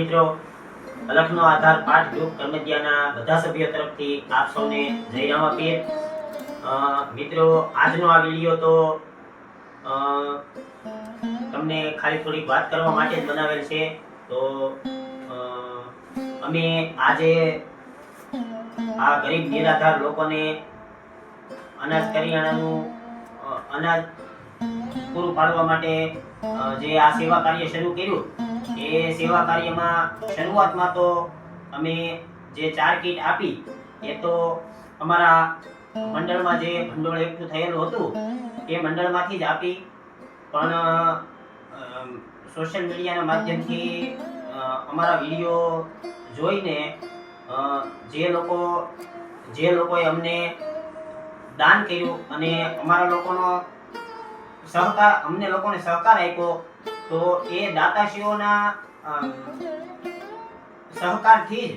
મિત્રો, અલખનો આધાર પાઠ ગ્રુપ કર્મધ્યાના બધા સભ્યો તરફથી આપ સૌને જય આપીએ. મિત્રો, આજનો આ વીડિયો તો તમને ખાલી થોડીક વાત કરવા માટે જ બનાવેલ છે. તો અમે આજે આ ગરીબ, નિરાધાર લોકોને અનાજ કરિયાણાનું અનાજ પૂરું પાડવા માટે જે આ સેવા કાર્ય શરૂ કર્યું એ સેવા કાર્યમાં શરૂઆતમાં તો અમે જે ચાર કીટ આપી, એ તો અમારા મંડળમાં જે ભંડોળ એકઠું થયેલું હતું, એ મંડળમાંથી જ આપી. પણ સોશિયલ મીડિયાના માધ્યમથી અમારા વીડિયો જોઈને જે લોકો, જે લોકોએ અમને દાન કર્યું અને અમારા લોકોનો સહકાર, અમને લોકોને સહકાર આપ્યો, તો એ દાતાશ્રીઓના સહકારથી જ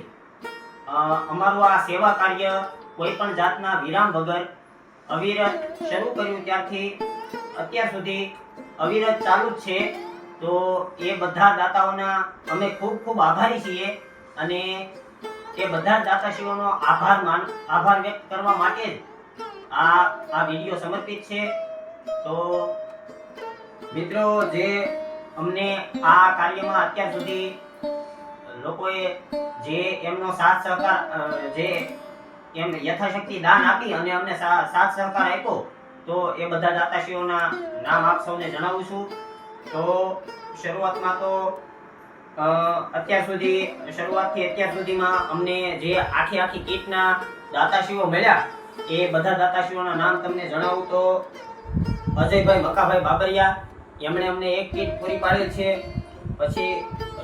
અમારું આ સેવા કાર્ય કોઈ પણ જાતના વિરામ વગર અવિરત શરૂ કર્યું ત્યારથી અત્યાર સુધી અવિરત ચાલુ જ છે. તો એ બધા દાતાઓના અમે ખૂબ ખૂબ આભારી છીએ અને એ બધા દાતાશ્રીઓનો આભાર માન, આભાર વ્યક્ત કરવા માટે જ આ આ વીડિયો સમર્પિત છે. તો મિત્રો, જે અમને આ કાર્યમાં અત્યાર સુધી લોકોએ જે એમનો સાથ સહકાર જે એમ યથાશક્તિ દાન આપી અને અમને સાથ સહકાર આપ્યો, તો એ બધા દાતાશ્રીઓના નામ આપ સૌને જણાવું છું. તો શરૂઆતમાં તો અત્યાર સુધી, શરૂઆતથી અત્યાર સુધીમાં અમને જે આખી આખી કીટના દાતાશ્રીઓ મળ્યા, એ બધા દાતાશ્રીઓના નામ તમને જણાવું તો અજયભાઈ મકાભાઈ બાબરિયા એમણે અમને એક કીટ પૂરી પાડેલ છે. પછી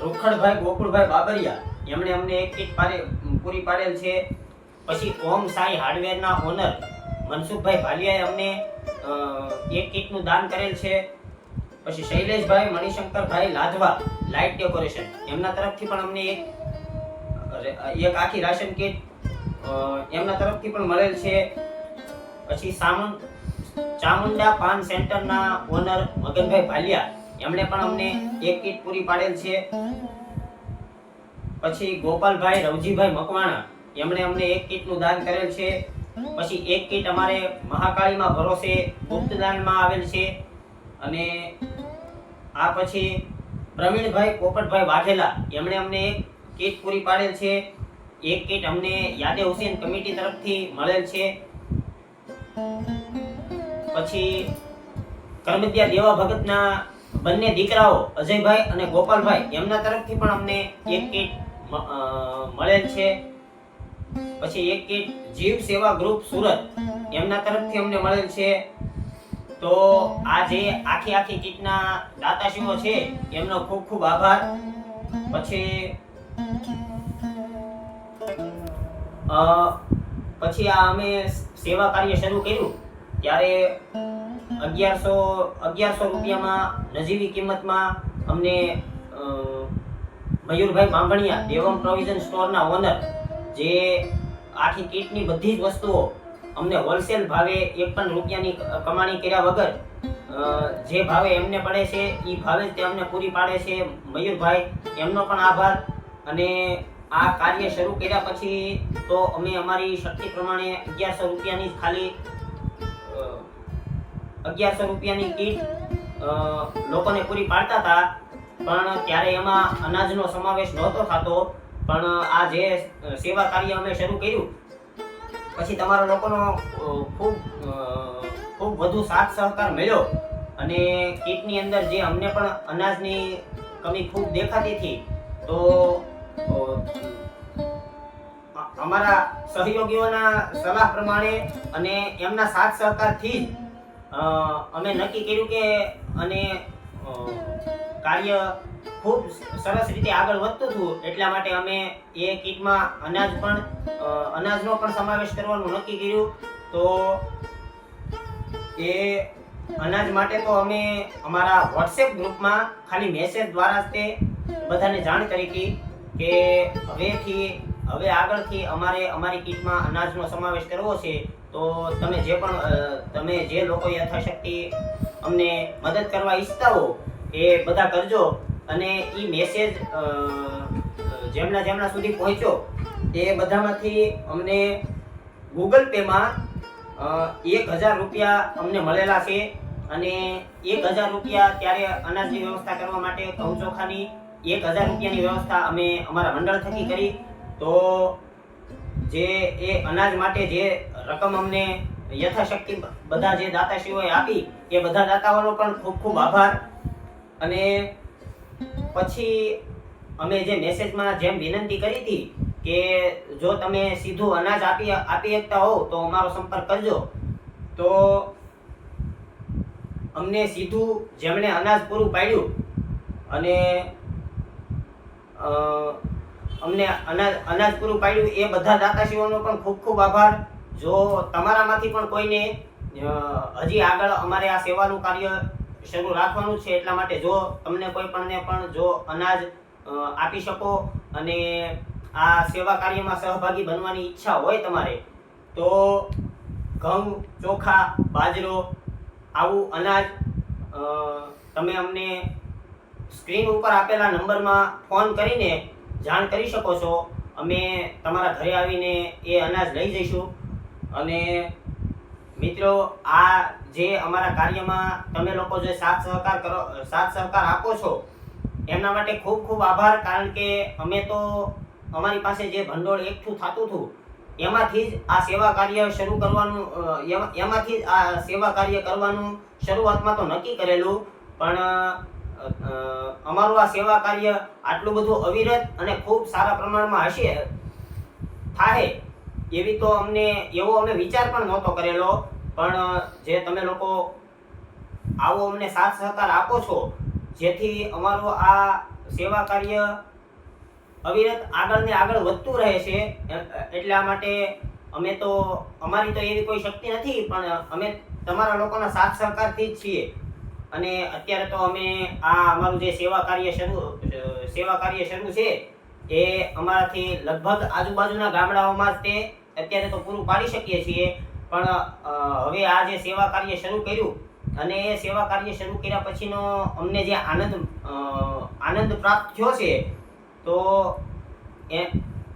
રૂખડભાઈ, ગોકુળભાઈ બાબરિયા, એમણે અમને એક કીટ પૂરી પાડેલ છે. પછી ઓમ સાંઈ હાર્ડવેરના ઓનર મનસુખભાઈ ભાલિયાએ અમને એક કીટનું દાન કરેલ છે. પછી શૈલેષભાઈ, મણિશંકરભાઈ લાધવા લાઇટ ડેકોરેશન, એમના તરફથી પણ અમને એક એક આખી રાશન કીટ એમના તરફથી પણ મળેલ છે. પછી સામું ચામુંડા પાન સેન્ટરના ઓનર મગનભાઈ ભાલિયા, એમણે પણ અમને એક કીટ પૂરી પાડેલ છે. પછી ગોપાલભાઈ રવજીભાઈ મકવાણા, એમણે અમને એક કીટનું દાન કરેલ છે. પછી એક કીટ અમારે મહાકાળીમાં ભરોસે ગુપ્તદાનમાં આવેલ છે. અને આ પછી પ્રવીણભાઈ પોપટભાઈ વાઘેલા, એમણે અમને એક કીટ પૂરી પાડેલ છે. એક કીટ અમને યાદે હુસેન કમિટી તરફથી મળેલ છે. પછી કરમદ્યા દેવા ભગતના બંને દીકરાઓ અજયભાઈ અને ગોપાલભાઈ એમના તરફથી પણ અમને એક કીટ મળેલ છે. પછી એક કીટ જીવ સેવા ગ્રુપ સુરત એમના તરફથી અમને મળેલ છે. તો આ જે આખી આખી કીટના દાતાશ્રીઓ છે એમનો ખૂબ ખૂબ આભાર. પછી પછી આ અમે સેવા કાર્ય શરૂ કર્યું. ત્યારે અગિયારસો અગિયારસો રૂપિયામાં નજીવી કિંમતમાં અમને મયુરભાઈ બાંભણિયા દેવમ પ્રોવિઝન સ્ટોરના ઓનર, જે આખી કીટની બધી જ વસ્તુઓ અમને હોલસેલ ભાવે એક પણ રૂપિયાની કમાણી કર્યા વગર જે ભાવે એમને પડે છે એ ભાવે જ તે અમને પૂરી પાડે છે. મયુરભાઈ, એમનો પણ આભાર. અને આ કાર્ય શરૂ કર્યા પછી તો અમે અમારી શક્તિ પ્રમાણે અગિયારસો રૂપિયાની ખાલી અગિયારસો રૂપિયાની કીટ લોકોને પૂરી પાડતા હતા, પણ ત્યારે એમાં અનાજનો સમાવેશ નહોતો થતો. પણ આ જે સેવા કાર્ય અમે શરૂ કર્યું, પછી તમારા લોકોનો ખૂબ ખૂબ વધુ સાથ સહકાર મળ્યો. અને કીટની અંદર જે અમને પણ અનાજની કમી ખૂબ દેખાતી હતી, તો અમારા સહયોગીઓના સલાહ પ્રમાણે અને એમના સાથ સહકારથી જ અમે નક્કી કર્યું કે અને કાર્ય ખૂબ સરસ રીતે આગળ વધતું હતું, એટલા માટે અમે એ કીટમાં અનાજ પણ અનાજનો પણ સમાવેશ કરવાનું નક્કી કર્યું. તો એ અનાજ માટે તો અમે અમારા વોટ્સએપ ગ્રુપમાં ખાલી મેસેજ દ્વારા જ તે બધાને જાણ કરી હતી કે હવેથી હવે આગળથી અમારે, અમારી કીટમાં અનાજનો સમાવેશ કરવો છે, તો તમે જે પણ તમે જે લોકો યથાશક્તિ અમને મદદ કરવા ઈચ્છતા હો, એ બધા કરજો. અને એ મેસેજ જેમના જેમના સુધી પહોંચ્યો તે બધામાંથી અમને ગૂગલ પેમાં એક હજાર રૂપિયા અમને મળેલા છે. અને એક હજાર રૂપિયા ત્યારે અનાજની વ્યવસ્થા કરવા માટે ઘઉં ચોખાની એક હજાર રૂપિયાની વ્યવસ્થા અમે અમારા મંડળ થકી કરી. તો જે એ અનાજ માટે જે રકમ અમને યથાશક્તિ બધા જે દાતાશ્રીઓએ આપી, એ બધા દાતાઓનો પણ ખૂબ ખૂબ આભાર. અને પછી અમે જે મેસેજમાં જેમ વિનંતી કરી હતી કે જો તમે સીધું અનાજ આપી આપી શકતા હો તો અમારો સંપર્ક કરજો. તો અમને સીધું જેમણે અનાજ પૂરું પાડ્યું અને અમને અનાજ અનાજ પૂરું પાડ્યું. એ બધા દાતાશ્રીઓનો પણ ખૂબ ખૂબ આભાર. જો તમારામાંથી પણ કોઈને હજી આગળ અમારે આ સેવાનું કાર્ય શરૂ રાખવાનું છે એટલા માટે જો તમને કોઈ પણને પણ જો અનાજ આપી શકો અને આ સેવા કાર્યમાં સહભાગી બનવાની ઈચ્છા હોય તમારે, તો ઘઉં, ચોખા, બાજરો, આવું અનાજ તમે અમને સ્ક્રીન ઉપર આપેલા નંબરમાં ફોન કરીને જાણ કરી શકો છો. અમે તમારા ઘરે આવીને એ અનાજ લઈ જઈશું. અને મિત્રો, આ જે અમારા કાર્યમાં તમે લોકો જે સાથ સહકાર કરો, સાથ સહકાર આપો છો, એમના માટે ખૂબ ખૂબ આભાર. કારણ કે અમે તો અમારી પાસે જે ભંડોળ એકઠું થતું હતું, એમાંથી જ આ સેવા કાર્ય શરૂ કરવાનું એમાંથી જ આ સેવા કાર્ય કરવાનું શરૂઆતમાં તો નક્કી કરેલું. પણ અમારું આ સેવા કાર્ય આટલું બધું અવિરત અને ખૂબ સારા પ્રમાણમાં હશે થાય એવી તો અમને, એવો અમે વિચાર પણ નહોતો કરેલો. પણ જે તમે લોકો આવો અમને સાથ સહકાર આપો છો, જેથી અમારું આ સેવા કાર્ય અવિરત આગળ ને આગળ વધતું રહે છે. એટલા માટે અમે તો, અમારી તો એવી કોઈ શક્તિ નથી, પણ અમે તમારા લોકોના સાથ સહકારથી જ છીએ. અને અત્યારે તો અમે આ અમારું જે સેવા કાર્ય શરૂ, સેવા કાર્ય શરૂ છે, એ અમારાથી લગભગ આજુબાજુના ગામડાઓમાં જ તે અત્યારે તો પૂરું પાડી શકીએ છીએ. પણ હવે આ જે સેવા કાર્ય શરૂ કર્યું અને એ સેવા કાર્ય શરૂ કર્યા પછીનો અમને જે આનંદ આનંદ પ્રાપ્ત થયો છે, તો એ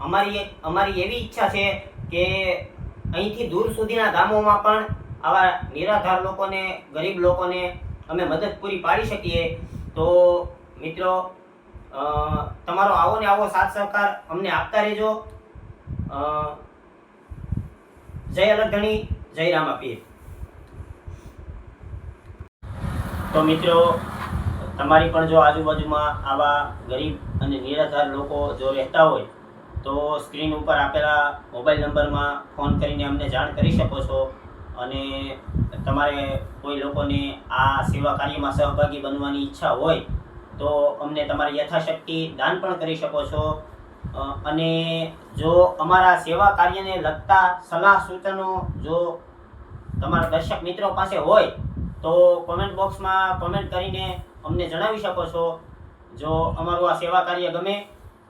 અમારી અમારી એવી ઈચ્છા છે કે અહીંથી દૂર સુધીના ગામોમાં પણ આવા નિરાધાર લોકોને, ગરીબ લોકોને અમે મદદ પૂરી પાડી શકીએ, તો મિત્રો તમારો આવો ને આવો સાથ સહકાર અમને આપતા રહેજો. જય અલગધણી, જય રામાપીર. તો મિત્રો, તમારી પણ જો આજુબાજુમાં આવા ગરીબ અને નિરાધાર લોકો જો રહેતા હોય, તો સ્ક્રીન ઉપર આપેલા મોબાઈલ નંબરમાં ફોન કરીને અમને જાણ કરી શકો છો. અને તમારે કોઈ લોકોને આ સેવા કાર્યમાં સહભાગી બનવાની ઈચ્છા હોય, તો અમને તમારી યથાશક્તિ દાન પણ કરી શકો છો. અને જો અમારા સેવા કાર્યને લગતા સલાહ સૂચનો જો તમારા દર્શક મિત્રો પાસે હોય, તો કોમેન્ટ બોક્સમાં કોમેન્ટ કરીને અમને જણાવી શકો છો. જો અમારું આ સેવા કાર્ય ગમે,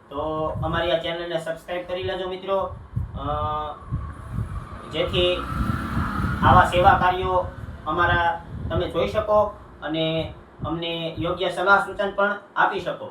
તો અમારી આ ચેનલને સબસ્ક્રાઈબ કરી લેજો મિત્રો. જેથી આવા સેવા કાર્યો અમારા તમે જોઈ શકો અને અમને યોગ્ય સલાહ સૂચન પણ આપી શકો.